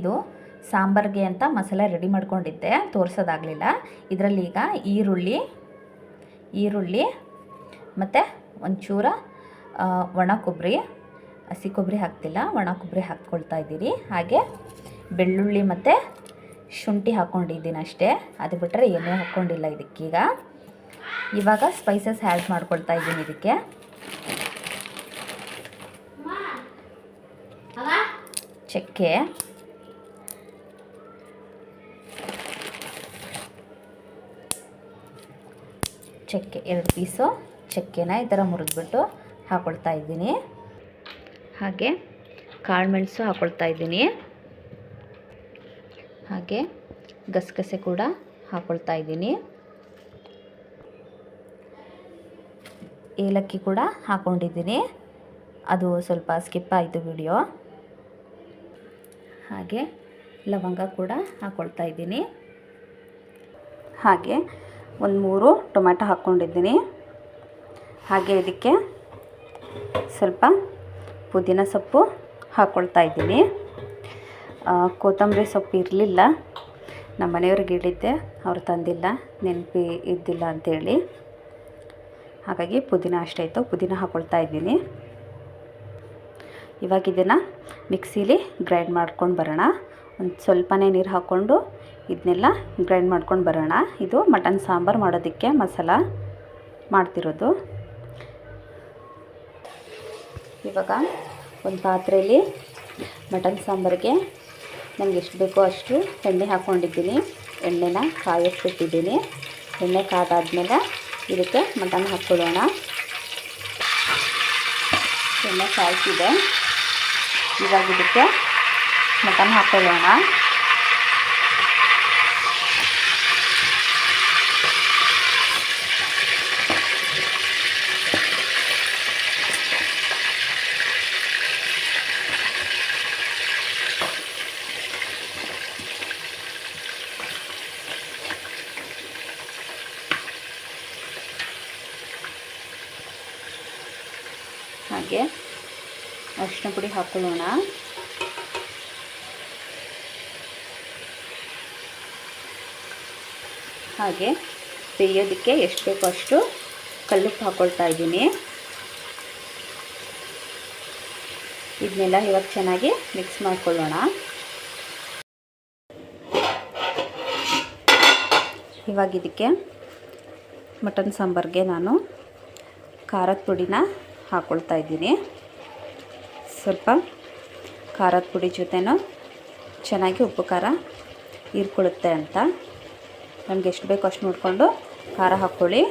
ಇದು ಸಾಂಬಾರ್ಗೆ ಅಂತ ಮಸಾಲೆ ರೆಡಿ ಮಾಡ್ಕೊಂಡಿದ್ದೆ ತೋರಿಸೋದಾಗಲಿಲ್ಲ. ಇದರಲ್ಲಿ ಈಗ ಈರುಳ್ಳಿ ಈರುಳ್ಳಿ ಮತ್ತು ಒಂಚೂರ ಒಣ ಕೊಬ್ಬರಿ ಹಸಿ ಕೊಬ್ಬರಿ ಹಾಕ್ತಿಲ್ಲ ಒಣ ಕೊಬ್ಬರಿ ಹಾಕ್ಕೊಳ್ತಾ ಇದ್ದೀರಿ. ಹಾಗೆ ಬೆಳ್ಳುಳ್ಳಿ ಮತ್ತು ಶುಂಠಿ ಹಾಕ್ಕೊಂಡಿದ್ದೀನಿ ಅಷ್ಟೇ. ಅದು ಬಿಟ್ಟರೆ ಏನೂ ಹಾಕ್ಕೊಂಡಿಲ್ಲ ಇದಕ್ಕೀಗ ಇವಾಗ ಸ್ಪೈಸಸ್ ಆ್ಯಡ್ ಮಾಡ್ಕೊಳ್ತಾ ಇದ್ದೀನಿ ಇದಕ್ಕೆ. ಚಕ್ಕೆ. ಚಕ್ಕೆ, ಎರಡು ಪೀಸು ಚಕ್ಕೆನ ಈ ಥರ ಮುರಿದ್ಬಿಟ್ಟು ಹಾಕ್ಕೊಳ್ತಾ ಇದ್ದೀನಿ. ಹಾಗೆ ಕಾಳು ಮೆಣಸು ಹಾಕ್ಕೊಳ್ತಾ ಇದ್ದೀನಿ. ಹಾಗೆ ಗಸಗಸೆ ಕೂಡ ಹಾಕ್ಕೊಳ್ತಾ ಇದ್ದೀನಿ. ಏಲಕ್ಕಿ ಕೂಡ ಹಾಕ್ಕೊಂಡಿದ್ದೀನಿ ಅದು ಸ್ವಲ್ಪ ಸ್ಕಿಪ್ ಆಯಿತು ವಿಡಿಯೋ. ಹಾಗೆ ಲವಂಗ ಕೂಡ ಹಾಕ್ಕೊಳ್ತಾ ಇದ್ದೀನಿ. ಹಾಗೆ ಒಂದು ಮೂರು ಟೊಮೆಟೊ ಹಾಕ್ಕೊಂಡಿದ್ದೀನಿ. ಹಾಗೆ ಇದಕ್ಕೆ ಸ್ವಲ್ಪ ಪುದೀನ ಸೊಪ್ಪು ಹಾಕ್ಕೊಳ್ತಾ ಇದ್ದೀನಿ. ಕೊತ್ತಂಬರಿ ಸೊಪ್ಪು ಇರಲಿಲ್ಲ. ನಮ್ಮ ಮನೆಯವ್ರಿಗೆ ಹೇಳಿದ್ದೆ, ಅವ್ರು ತಂದಿಲ್ಲ, ನೆನಪಿ ಇದ್ದಿಲ್ಲ ಅಂಥೇಳಿ ಹಾಗಾಗಿ ಪುದೀನ ಅಷ್ಟೇ ಇತ್ತು ಪುದೀನ ಹಾಕ್ಕೊಳ್ತಾ ಇದ್ದೀನಿ. ಇವಾಗ ಇದನ್ನು ಮಿಕ್ಸೀಲಿ ಗ್ರೈಂಡ್ ಮಾಡ್ಕೊಂಡು ಬರೋಣ. ಒಂದು ಸ್ವಲ್ಪನೇ ನೀರು ಹಾಕ್ಕೊಂಡು ಇದನ್ನೆಲ್ಲ ಗ್ರೈಂಡ್ ಮಾಡ್ಕೊಂಡು ಬರೋಣ. ಇದು ಮಟನ್ ಸಾಂಬಾರು ಮಾಡೋದಕ್ಕೆ ಮಸಾಲ ಮಾಡ್ತಿರೋದು. ಇವಾಗ ಒಂದು ಪಾತ್ರೆಯಲ್ಲಿ ಮಟನ್ ಸಾಂಬಾರಿಗೆ ನನಗೆ ಎಷ್ಟು ಬೇಕೋ ಅಷ್ಟು ಎಣ್ಣೆ ಹಾಕ್ಕೊಂಡಿದ್ದೀನಿ. ಎಣ್ಣೆನ ಕಾಯಿಸ್ಬಿಟ್ಟಿದ್ದೀನಿ ಎಣ್ಣೆ ಕಾದಾದ್ಮೇಲೆ ಇದಕ್ಕೆ ಮಟನ್ ಹಾಕ್ಕೊಳ್ಳೋಣ. ಎಣ್ಣೆ ಕಾಯ್ತಿದೆ. ಇವಾಗ ಇದಕ್ಕೆ ಮಟನ್ ಹಾಕ್ಕೊಳ್ಳೋಣ. ಹಾಗೆ ಅರಿಶಿನ ಪುಡಿ ಹಾಕ್ಕೊಳ್ಳೋಣ ಹಾಗೆ ಬೇಯೋದಕ್ಕೆ ಎಷ್ಟು ಬೇಕೋ ಅಷ್ಟು ಕಲ್ಲುಪ್ಪು ಹಾಕ್ಕೊಳ್ತಾ ಇದ್ದೀನಿ. ಇದನ್ನೆಲ್ಲ ಇವಾಗ ಚೆನ್ನಾಗಿ ಮಿಕ್ಸ್ ಮಾಡ್ಕೊಳ್ಳೋಣ. ಇವಾಗ ಇದಕ್ಕೆ ಮಟನ್ ಸಾಂಬಾರ್ಗೆ ನಾನು ಖಾರದ ಪುಡಿನ ಹಾಕ್ಕೊಳ್ತಾ ಇದ್ದೀನಿ. ಸ್ವಲ್ಪ ಖಾರದ ಪುಡಿ ಜೊತೆನೂ ಚೆನ್ನಾಗಿ ಉಪ್ಪು ಖಾರ ಹೀರ್ಕೊಳ್ಳುತ್ತೆ ಅಂತ. ನಮ್ಗೆ ಎಷ್ಟು ಬೇಕೋ ಅಷ್ಟು ನೋಡಿಕೊಂಡು ಖಾರ ಹಾಕ್ಕೊಳ್ಳಿ.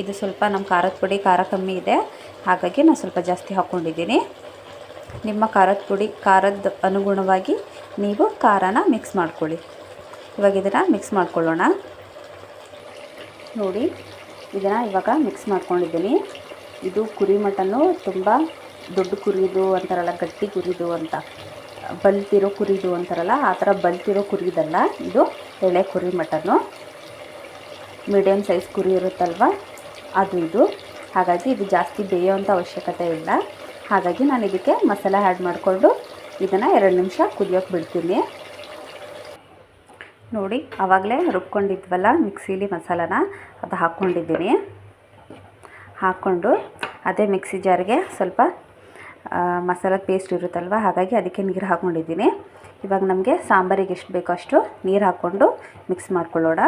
ಇದು ಸ್ವಲ್ಪ ನಮ್ಮ ಖಾರದ ಪುಡಿ ಖಾರ ಕಮ್ಮಿ ಇದೆ. ಹಾಗಾಗಿ ನಾನು ಸ್ವಲ್ಪ ಜಾಸ್ತಿ ಹಾಕ್ಕೊಂಡಿದ್ದೀನಿ. ನಿಮ್ಮ ಖಾರದ ಪುಡಿ ಖಾರದ ಅನುಗುಣವಾಗಿ ನೀವು ಖಾರನ ಮಿಕ್ಸ್ ಮಾಡ್ಕೊಳ್ಳಿ. ಇವಾಗ ಇದನ್ನು ಮಿಕ್ಸ್ ಮಾಡ್ಕೊಳ್ಳೋಣ. ನೋಡಿ, ಇದನ್ನು ಇವಾಗ ಮಿಕ್ಸ್ ಮಾಡ್ಕೊಂಡಿದ್ದೀನಿ. ಇದು ಕುರಿ ಮಟನು ತುಂಬ ದೊಡ್ಡ ಕುರಿದು ಅಂತಾರಲ್ಲ, ಗಟ್ಟಿ ಕುರಿದು ಅಂತ. ಬಲ್ತಿರೋ ಕುರಿದು ಅಂತಾರಲ್ಲ, ಆ ಥರ ಬಲ್ತಿರೋ ಕುರಿದಲ್ಲ ಇದು ಎಳೆ ಕುರಿ ಮಟನು ಮೀಡಿಯಮ್ ಸೈಜ್ ಕುರಿ ಇರುತ್ತಲ್ವ? ಅದು ಇದು. ಹಾಗಾಗಿ ಇದು ಜಾಸ್ತಿ ಬೇಯೋವಂಥ ಅವಶ್ಯಕತೆ ಇಲ್ಲ. ಹಾಗಾಗಿ ನಾನು ಇದಕ್ಕೆ ಮಸಾಲೆ ಆ್ಯಡ್ ಮಾಡಿಕೊಂಡು ಇದನ್ನು ಎರಡು ನಿಮಿಷ ಕುದಿಯೋಕೆ ಬಿಡ್ತೀನಿ. ನೋಡಿ, ಆವಾಗಲೇ ರುಬ್ಕೊಂಡಿದ್ವಲ್ಲ ಮಿಕ್ಸೀಲಿ ಮಸಾಲನ, ಅದು ಹಾಕ್ಕೊಂಡಿದ್ದೀನಿ. ಹಾಕ್ಕೊಂಡು ಅದೇ ಮಿಕ್ಸಿ ಜಾರ್ಗೆ ಸ್ವಲ್ಪ ಮಸಾಲ ಪೇಸ್ಟ್ ಇರುತ್ತಲ್ವ, ಹಾಗಾಗಿ ಅದಕ್ಕೆ ನೀರು ಹಾಕ್ಕೊಂಡಿದ್ದೀನಿ. ಇವಾಗ ನಮಗೆ ಸಾಂಬಾರಿಗೆ ಎಷ್ಟು ಬೇಕೋ ಅಷ್ಟು ನೀರು ಹಾಕ್ಕೊಂಡು ಮಿಕ್ಸ್ ಮಾಡ್ಕೊಳ್ಳೋಣ.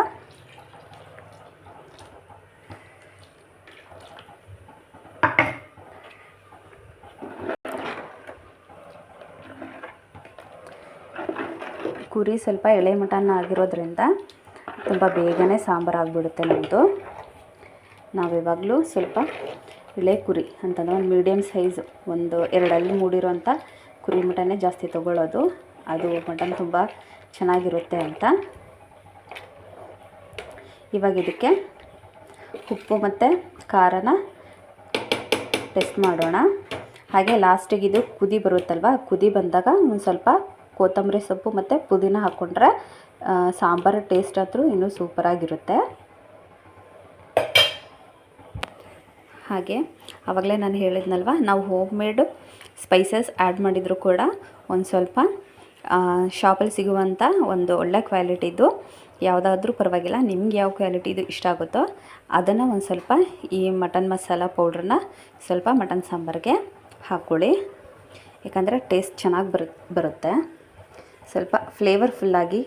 ಕುರಿ ಸ್ವಲ್ಪ ಎಳೆ ಮಟನ್ ಆಗಿರೋದ್ರಿಂದ ತುಂಬ ಬೇಗನೆ ಸಾಂಬಾರು ಆಗಿಬಿಡುತ್ತೆ ನಮ್ಮದು ನಾವು ಯಾವಾಗಲೂ ಸ್ವಲ್ಪ ಇಳೆ ಕುರಿ ಅಂತಂದರೆ ಒಂದು ಮೀಡಿಯಮ್ ಸೈಜ್, ಒಂದು ಎರಡಲ್ಲಿ ಮೂಡಿರೋಂಥ ಕುರಿ ಮಟನೇ ಜಾಸ್ತಿ ತೊಗೊಳ್ಳೋದು. ಅದು ಮಟನ್ ತುಂಬ ಚೆನ್ನಾಗಿರುತ್ತೆ ಅಂತ. ಇವಾಗ ಇದಕ್ಕೆ ಉಪ್ಪು ಮತ್ತು ಖಾರನ ಟೆಸ್ಟ್ ಮಾಡೋಣ. ಹಾಗೆ ಲಾಸ್ಟಿಗೆ ಇದು ಕುದಿ ಬರುತ್ತಲ್ವ, ಕುದಿ ಬಂದಾಗ ಒಂದು ಸ್ವಲ್ಪ ಕೊತ್ತಂಬರಿ ಸೊಪ್ಪು ಮತ್ತು ಪುದೀನ ಹಾಕ್ಕೊಂಡ್ರೆ ಸಾಂಬಾರು ಟೇಸ್ಟ್ ಆದರೂ ಇನ್ನೂ ಸೂಪರಾಗಿರುತ್ತೆ. ಹಾಗೆ ಆವಾಗಲೇ ನಾನು ಹೇಳಿದ್ನಲ್ವ, ನಾವು ಹೋಮ್ ಮೇಡ್ ಸ್ಪೈಸಸ್ ಆ್ಯಡ್ ಮಾಡಿದರೂ ಕೂಡ ಒಂದು ಸ್ವಲ್ಪ ಶಾಪಲ್ಲಿ ಸಿಗುವಂಥ ಒಂದು ಒಳ್ಳೆ ಕ್ವಾಲಿಟಿದು ಯಾವುದಾದ್ರೂ ಪರವಾಗಿಲ್ಲ, ನಿಮ್ಗೆ ಯಾವ ಕ್ವಾಲಿಟಿದು ಇಷ್ಟ ಆಗುತ್ತೋ ಅದನ್ನು ಒಂದು ಸ್ವಲ್ಪ ಈ ಮಟನ್ ಮಸಾಲ ಪೌಡ್ರನ್ನ ಸ್ವಲ್ಪ ಮಟನ್ ಸಾಂಬಾರಿಗೆ ಹಾಕ್ಕೊಳ್ಳಿ ಯಾಕಂದರೆ ಟೇಸ್ಟ್ ಚೆನ್ನಾಗಿ ಬರು, ಬರುತ್ತೆ. ಸ್ವಲ್ಪ ಫ್ಲೇವರ್ಫುಲ್ಲಾಗಿ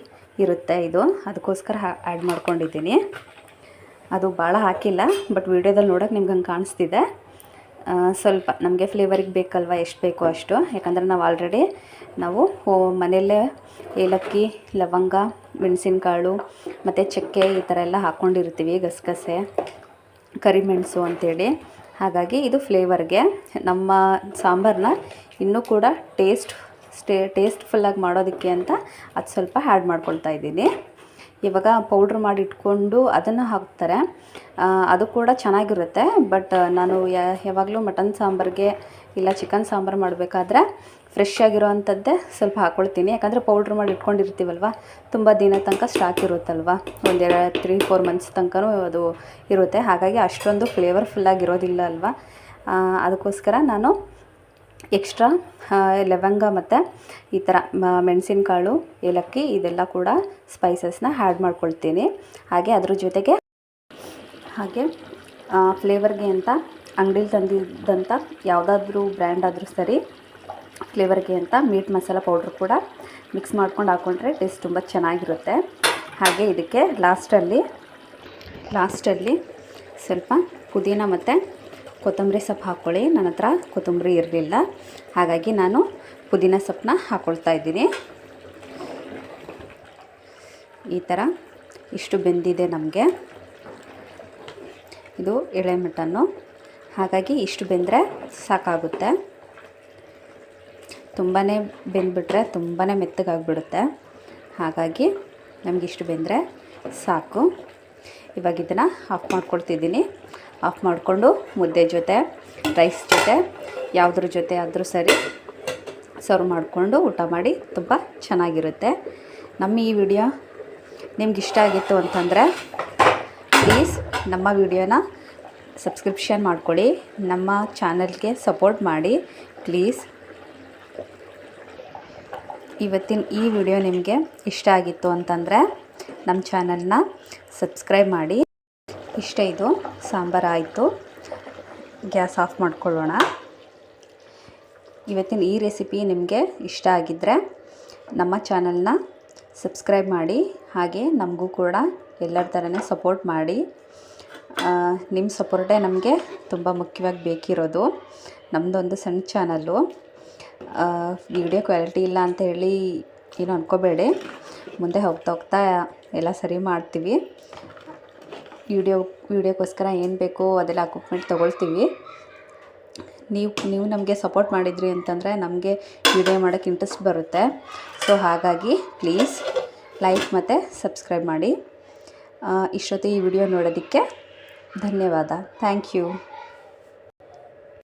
ಇರುತ್ತೆ ಇದು. ಅದಕ್ಕೋಸ್ಕರ ಆ್ಯಡ್ ಮಾಡ್ಕೊಂಡಿದ್ದೀನಿ. ಅದು ಭಾಳ ಹಾಕಿಲ್ಲ ಬಟ್ ವೀಡಿಯೋದಲ್ಲಿ ನೋಡೋಕೆ ನಿಮ್ಗೆ ಹಂಗೆ ಕಾಣಿಸ್ತಿದೆ. ಸ್ವಲ್ಪ ನಮಗೆ ಫ್ಲೇವರಿಗೆ ಬೇಕಲ್ವ, ಎಷ್ಟು ಬೇಕೋ ಅಷ್ಟು. ಯಾಕಂದರೆ ನಾವು ಆಲ್ರೆಡಿ ನಾವು ಹೋ, ಮನೆಯಲ್ಲೇ ಏಲಕ್ಕಿ, ಲವಂಗ, ಮೆಣಸಿನಕಾಳು, ಮತ್ತು ಚಕ್ಕೆ ಈ ಥರ ಎಲ್ಲ ಹಾಕ್ಕೊಂಡಿರ್ತೀವಿ ಗಸಗಸೆ, ಕರಿಮೆಣಸು ಅಂಥೇಳಿ ಹಾಗಾಗಿ ಇದು ಫ್ಲೇವರ್ಗೆ ನಮ್ಮ ಸಾಂಬಾರನ್ನ ಇನ್ನೂ ಕೂಡ ಟೇಸ್ಟ್ ಸ್ಟೇ ಟೇಸ್ಟ್ಫುಲ್ಲಾಗಿ ಮಾಡೋದಕ್ಕೆ ಅಂತ ಅದು ಸ್ವಲ್ಪ ಆ್ಯಡ್ ಮಾಡ್ಕೊಳ್ತಾ ಇದ್ದೀನಿ. ಇವಾಗ ಪೌಡ್ರ್ ಮಾಡಿ ಇಟ್ಕೊಂಡು ಅದನ್ನು ಹಾಕ್ತಾರೆ. ಅದು ಕೂಡ ಚೆನ್ನಾಗಿರುತ್ತೆ. ಬಟ್ ನಾನು ಯಾವಾಗಲೂ ಮಟನ್ ಸಾಂಬಾರಿಗೆ ಇಲ್ಲ ಚಿಕನ್ ಸಾಂಬಾರು ಮಾಡಬೇಕಾದ್ರೆ ಫ್ರೆಶ್ ಸ್ವಲ್ಪ ಹಾಕ್ಕೊಳ್ತೀನಿ ಯಾಕಂದರೆ ಪೌಡ್ರ್ ಮಾಡಿ ಇಟ್ಕೊಂಡಿರ್ತೀವಲ್ವ? ತುಂಬ ದಿನ ತನಕ ಸ್ಟಾಕ್ ಇರುತ್ತಲ್ವ? ಒಂದೆರಡು ತ್ರೀ ಫೋರ್ ಮಂತ್ಸ್ ತನಕನೂ ಅದು ಇರುತ್ತೆ. ಹಾಗಾಗಿ ಅಷ್ಟೊಂದು ಫ್ಲೇವರ್ಫುಲ್ಲಾಗಿರೋದಿಲ್ಲ ಅಲ್ವಾ? ಅದಕ್ಕೋಸ್ಕರ ನಾನು ಎಕ್ಸ್ಟ್ರಾ ಲವಂಗ ಮತ್ತು ಈ ಥರ ಮೆಣಸಿನಕಾಳು, ಏಲಕ್ಕಿ, ಇದೆಲ್ಲ ಕೂಡ ಸ್ಪೈಸಸ್ನ ಆ್ಯಡ್ ಮಾಡ್ಕೊಳ್ತೀನಿ. ಹಾಗೆ ಅದ್ರ ಜೊತೆಗೆ ಹಾಗೆ ಫ್ಲೇವರ್ಗೆ ಅಂತ, ಅಂಗಡೀಲಿ ತಂದಿದ್ದಂಥ ಯಾವುದಾದ್ರೂ ಬ್ರ್ಯಾಂಡ್ ಆದರೂ ಸರಿ ಫ್ಲೇವರ್ಗೆ ಅಂತ ಮೀಟ್ ಮಸಾಲ ಪೌಡ್ರ್ ಕೂಡ ಮಿಕ್ಸ್ ಮಾಡ್ಕೊಂಡು ಹಾಕ್ಕೊಂಡ್ರೆ ಟೇಸ್ಟ್ ತುಂಬ ಚೆನ್ನಾಗಿರುತ್ತೆ. ಹಾಗೆ ಇದಕ್ಕೆ ಲಾಸ್ಟಲ್ಲಿ ಲಾಸ್ಟಲ್ಲಿ ಸ್ವಲ್ಪ ಪುದೀನ ಮತ್ತು ಕೊತ್ತಂಬರಿ ಸೊಪ್ಪು ಹಾಕ್ಕೊಳ್ಳಿ ನನ್ನ ಹತ್ರ ಕೊತ್ತಂಬರಿ ಇರಲಿಲ್ಲ. ಹಾಗಾಗಿ ನಾನು ಪುದೀನ ಸೊಪ್ಪನ್ನ ಹಾಕ್ಕೊಳ್ತಾ ಇದ್ದೀನಿ. ಈ ಥರ ಇಷ್ಟು ಬೆಂದಿದೆ ನಮಗೆ. ಇದು ಎಳೆ ಮಟನ್ನು ಹಾಗಾಗಿ ಇಷ್ಟು ಬೆಂದರೆ ಸಾಕಾಗುತ್ತೆ. ತುಂಬಾ ಬೆಂದ್ಬಿಟ್ರೆ ತುಂಬಾ ಮೆತ್ತಗಾಗ್ಬಿಡುತ್ತೆ. ಹಾಗಾಗಿ ನಮಗಿಷ್ಟು ಬೆಂದರೆ ಸಾಕು. ಇವಾಗ ಇದನ್ನು ಆಫ್ ಮಾಡ್ಕೊಳ್ತಿದ್ದೀನಿ ಆಫ್ ಮಾಡಿಕೊಂಡು ಮುದ್ದೆ ಜೊತೆ ರೈಸ್ ಜೊತೆ, ಯಾವುದ್ರ ಜೊತೆ ಆದರೂ ಸರಿ ಸರ್ವ್ ಮಾಡಿಕೊಂಡು ಊಟ ಮಾಡಿ ತುಂಬ ಚೆನ್ನಾಗಿರುತ್ತೆ. ನಮ್ಮ ಈ ವಿಡಿಯೋ ನಿಮ್ಗೆ ಇಷ್ಟ ಆಗಿತ್ತು ಅಂತಂದರೆ ಪ್ಲೀಸ್ ನಮ್ಮ ವಿಡಿಯೋನ ಸಬ್ಸ್ಕ್ರಿಪ್ಷನ್ ಮಾಡ್ಕೊಳ್ಳಿ. ನಮ್ಮ ಚಾನಲ್ಗೆ ಸಪೋರ್ಟ್ ಮಾಡಿ. ಪ್ಲೀಸ್ ಇವತ್ತಿನ ಈ ವಿಡಿಯೋ ನಿಮಗೆ ಇಷ್ಟ ಆಗಿತ್ತು ಅಂತಂದರೆ ನಮ್ಮ ಚಾನಲ್ನ ಸಬ್ಸ್ಕ್ರೈಬ್ ಮಾಡಿ. ಇಷ್ಟ ಇದು, ಸಾಂಬಾರು ಆಯಿತು. ಗ್ಯಾಸ್ ಆಫ್ ಮಾಡ್ಕೊಳ್ಳೋಣ. ಇವತ್ತಿನ ಈ ರೆಸಿಪಿ ನಿಮಗೆ ಇಷ್ಟ ಆಗಿದ್ದರೆ ನಮ್ಮ ಚಾನಲ್ನ ಸಬ್ಸ್ಕ್ರೈಬ್ ಮಾಡಿ, ಹಾಗೆ ನಮಗೂ ಕೂಡ ಎಲ್ಲರ ಥರನೇ ಸಪೋರ್ಟ್ ಮಾಡಿ. ನಿಮ್ಮ ಸಪೋರ್ಟೇ ನಮಗೆ ತುಂಬ ಮುಖ್ಯವಾಗಿ ಬೇಕಿರೋದು. ನಮ್ಮದೊಂದು ಸಣ್ಣ ಚಾನಲ್ಲು. ವಿಡಿಯೋ ಕ್ವಾಲಿಟಿ ಇಲ್ಲ ಅಂತ ಹೇಳಿ ಏನು ಅನ್ಕೋಬೇಡಿ. ಮುಂದೆ ಹೋಗ್ತಾ ಹೋಗ್ತಾ ಎಲ್ಲ ಸರಿ ಮಾಡ್ತೀವಿ. ವಿಡಿಯೋ ವಿಡಿಯೋಕ್ಕೋಸ್ಕರ ಏನು ಬೇಕೋ ಅದೆಲ್ಲ ಅಕ್ವಿಪ್ಮೆಂಟ್ ತೊಗೊಳ್ತೀವಿ. ನೀವು ನೀವು ನಮಗೆ ಸಪೋರ್ಟ್ ಮಾಡಿದ್ರಿ ಅಂತಂದರೆ ನಮಗೆ ವಿಡಿಯೋ ಮಾಡೋಕ್ಕೆ ಇಂಟ್ರೆಸ್ಟ್ ಬರುತ್ತೆ. ಸೊ ಹಾಗಾಗಿ ಪ್ಲೀಸ್ ಲೈಕ್ ಮತ್ತು ಸಬ್ಸ್ಕ್ರೈಬ್ ಮಾಡಿ. ಇಷ್ಟೊತ್ತಿಗೆ ಈ ವಿಡಿಯೋ ನೋಡೋದಕ್ಕೆ ಧನ್ಯವಾದ. Thank you